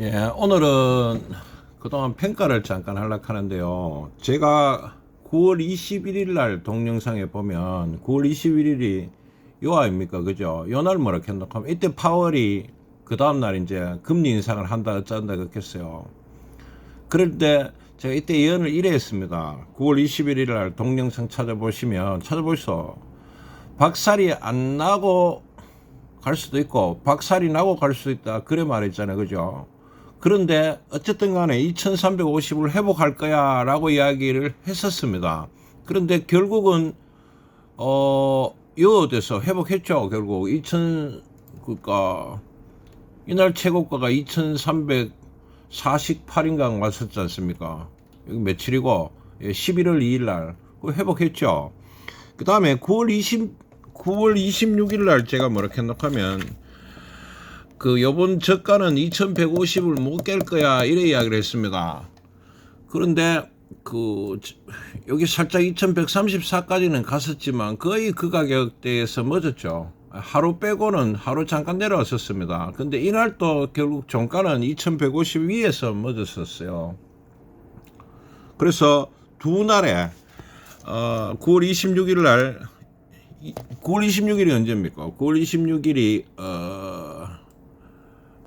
예, 오늘은 그동안 평가를 잠깐 하려고 하는데요. 제가 9월 21일 날 동영상에 보면 9월 21일이 요 아닙니까? 그죠? 요 날 뭐라 했노 하면 이때 파월이 그 다음날 이제 금리 인상을 한다 어쩐다 그랬겠어요. 그럴 때 제가 이때 예언을 이래 했습니다. 9월 21일 날 동영상 찾아보시면 찾아보시오. 박살이 안 나고 갈 수도 있고 박살이 나고 갈 수도 있다. 그래 말했잖아요. 그죠? 그런데 어쨌든 간에 2350을 회복할 거야 라고 이야기를 했었습니다. 그런데 결국은 어 요어돼서 회복했죠. 결국 2000 그니까 이날 최고가가 2348인가 왔었지 않습니까? 여기 며칠이고 예, 11월 2일 날 그거 회복했죠. 그 다음에 9월 20 9월 26일 날 제가 뭐라 했노 하면 그 요번 저가는 2150을 못 깰 거야 이래 이야기를 했습니다. 그런데 그 저- 여기 살짝 2134까지는 갔었지만 거의 그 가격대에서 멎었죠. 하루 빼고는 하루 잠깐 내려왔었습니다. 근데 이날 또 결국 종가는 2150 위에서 멎었었어요. 그래서 두 날에 어 9월 26일 날 이- 9월 26일이 언제입니까? 9월 26일이 어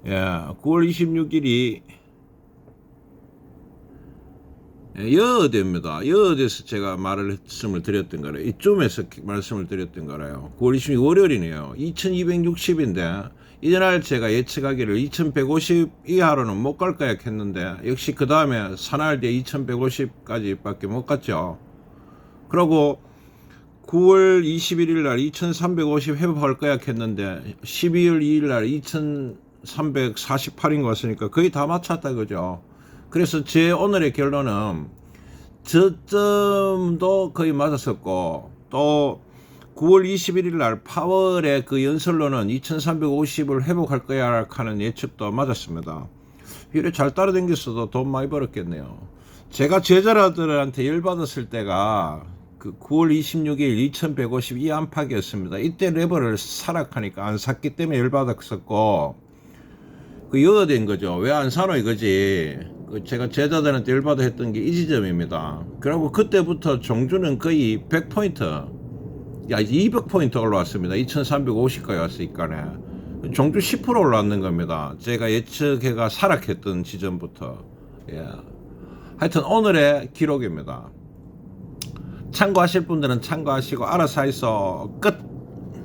예, 9월 26일이 예, 여어대입니다. 여어대에서 제가 말을 말씀을 드렸던 거래요. 이쯤에서 말씀을 드렸던 거래요. 9월 26일 월요일이네요. 2260인데 이날 제가 예측하기를 2150 이하로는 못 갈 거야 했는데 역시 그 다음에 사날 뒤에 2150까지 밖에 못 갔죠. 그러고 9월 21일 날 2350 회복할 거야 했는데 12월 2일 날 2348인 것 같으니까 거의 다 맞췄다 그죠. 그래서 제 오늘의 결론은 저점도 거의 맞았었고 또 9월 21일 날 파월의 그 연설로는 2350을 회복할 거야 하는 예측도 맞았습니다. 이래 잘 따라다녔어도 돈 많이 벌었겠네요. 제가 제자들한테 열받았을 때가 그 9월 26일 2150 이 안팎이었습니다. 이때 레버를 사락하니까 안 샀기 때문에 열받았었고 그 여어된 거죠. 왜 안 사노 이거지. 그 제가 제자들한테 열받아 했던 게 이 지점입니다. 그리고 그때부터 종주는 거의 100포인트, 야 200포인트 올라왔습니다. 2350까지 왔으니까네. 종주 10% 올랐는 겁니다. 제가 예측해가 사락했던 지점부터. 예. 하여튼 오늘의 기록입니다. 참고하실 분들은 참고하시고 알아서 해서 끝.